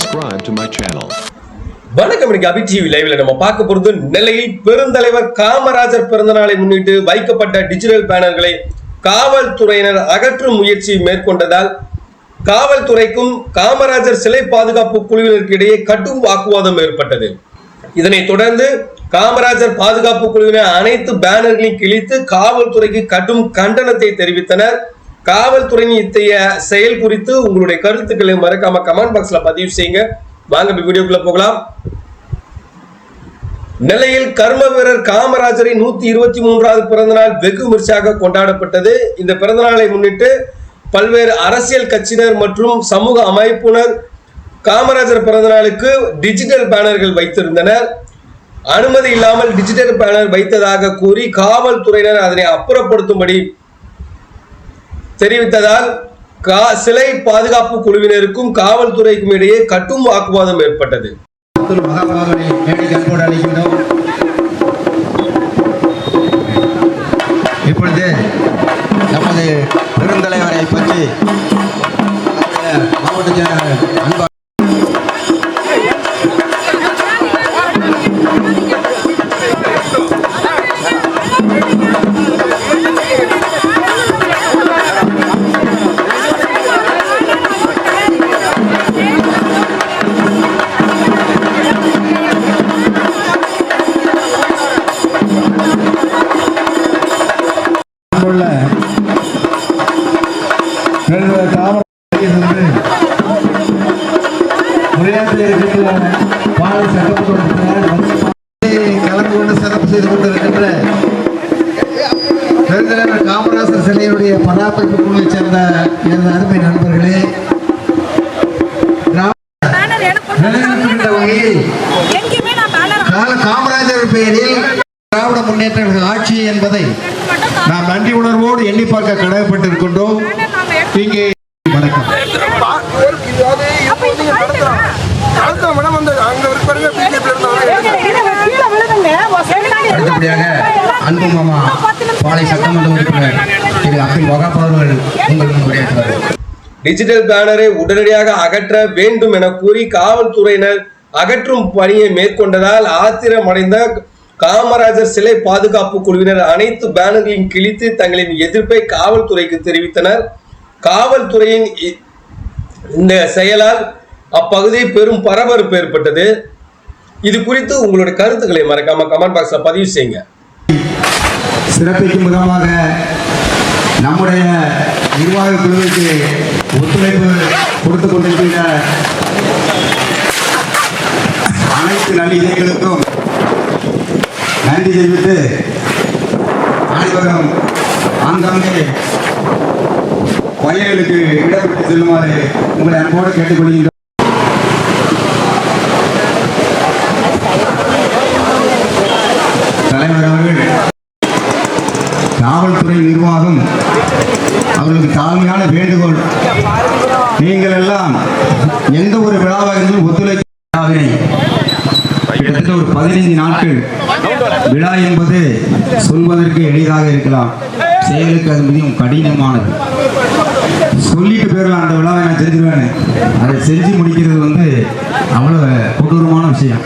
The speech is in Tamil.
subscribe to my channel. வணக்கம் இன்னைக்கு அபி டிவி லைவ்ல நம்ம பார்க்க போறது நெல்லையில் பெருந்தலைவர் காமராஜர் பிறந்த நாளை முன்னிட்டு வைக்கப்பட்ட டிஜிட்டல் பேனர்களை காவல்துறையினர் அகற்றும் முயற்சி மேற்கொண்டதால் காவல்துறைக்கும் காமராஜர் சிலை பாதுகாப்பு குழுவினருக்கு இடையே கடும் வாக்குவாதம் ஏற்பட்டது இதனைத் தொடர்ந்து காமராஜர் பாதுகாப்பு குழுவினர் அனைத்து பேனர்களையும் கிழித்து காவல்துறைக்கு கடும் கண்டனத்தை தெரிவித்தனர் காவல்துறையின் இத்தகைய செயல் குறித்து உங்களுடைய கருத்துக்களை மறக்காம கமெண்ட் பாக்ஸ்ல பதிவு செய்யுங்க. வாங்க வீடியோக்குள்ள போகலாம். நெல்லையில் கர்ம வீரர் காமராஜரின் நூத்தி இருபத்தி மூன்றாவது பிறந்தநாள் வெகு விமர்சையாக கொண்டாடப்பட்டது. இந்த பிறந்தநாளை முன்னிட்டு பல்வேறு அரசியல் கட்சியினர் மற்றும் சமூக அமைப்பினர் காமராஜர் பிறந்தநாளுக்கு டிஜிட்டல் பேனர்கள் வைத்திருந்தனர். அனுமதி இல்லாமல் டிஜிட்டல் பேனர் வைத்ததாக கூறி காவல்துறையினர் அதனை அப்புறப்படுத்தும்படி தெரிவித்ததால் கா சிலை பாதுகாப்பு குழுவினருக்கும் காவல்துறைக்கும் இடையே கட்டும் வாக்குவாதம் ஏற்பட்டது. இப்பொழுது நமது பெருந்தலைவரை பற்றி மாவட்ட உரையாற்றில் இருக்கின்ற சட்டமன்ற கலந்து கொண்டு சிறப்பு செய்து கொண்டிருக்கின்ற பெருந்தலைவர் காமராஜர் சிலையுடைய பராமரிப்பு சேர்ந்த எனது அருமை நண்பர்களே கிராம பேனர் எனக்கு நிலைநிறுத்துகின்ற வகையில் எங்கேயுமே நான் பேனர் கால காமராஜர் பெயரில் திராவிட முன்னேற்ற கழக ஆட்சி என்பதை நாம் நன்றி உணர்வோடு எண்ணி பார்க்க கடமைப்பட்டிருக்கின்றோம். இங்கே வணக்கம். அடுத்தபடியாக அன்பு மாமா பாலை சட்டமன்ற உறுப்பினர் திரு அப்துல் வகாப் அவர்கள் உங்கள் டிஜிட்டல் பேனரை உடனடியாக அகற்ற வேண்டும் என கூறி காவல்துறையினர் அகற்றும் பணியை மேற்கொண்டதால் ஆத்திரமடைந்த காமராஜர் சிலை பாதுகாப்பு குழுவினர் அனைத்து பேனர்களையும் கிழித்து தங்களின் எதிர்ப்பை காவல்துறைக்கு தெரிவித்தனர். காவல்துறையின் இ- இந்த செயலால் அப்பகுதியில் பெரும் பரபரப்பு ஏற்பட்டது. இது குறித்து உங்களுடைய கருத்துக்களை மறக்காம கமெண்ட் பாக்ஸ்ல பதிவு செய்யுங்க. சிறப்பிக்கும் விதமாக நம்முடைய நிர்வாக குழுவுக்கு ஒத்துழைப்பு கொடுத்து கொண்டிருக்கின்ற அனைத்து நல்லிதயங்களுக்கும் நன்றி தெரிவித்து அனைவரும் ஆங்காங்கே வயல்களுக்கு இடப்பட்டு செல்லுமாறு உங்களை அன்போடு கேட்டுக்கொள்கின்றோம். தாழ்மையான வேண்டுகோள். நீங்கள் எல்லாம் எந்த ஒரு விழாவாக இருந்தாலும் ஒத்துழைப்பு கிட்டத்தட்ட ஒரு பதினைந்து நாட்கள் விழா என்பது சொல்வதற்கு எளிதாக இருக்கலாம். செயலுக்கு அது மிகவும் கடினமானது. சொல்லிட்டு போயிடலாம் அந்த விழாவை நான் செஞ்சிருவேன் அதை செஞ்சு முடிக்கிறது வந்து அவ்வளோ கொடூரமான விஷயம்.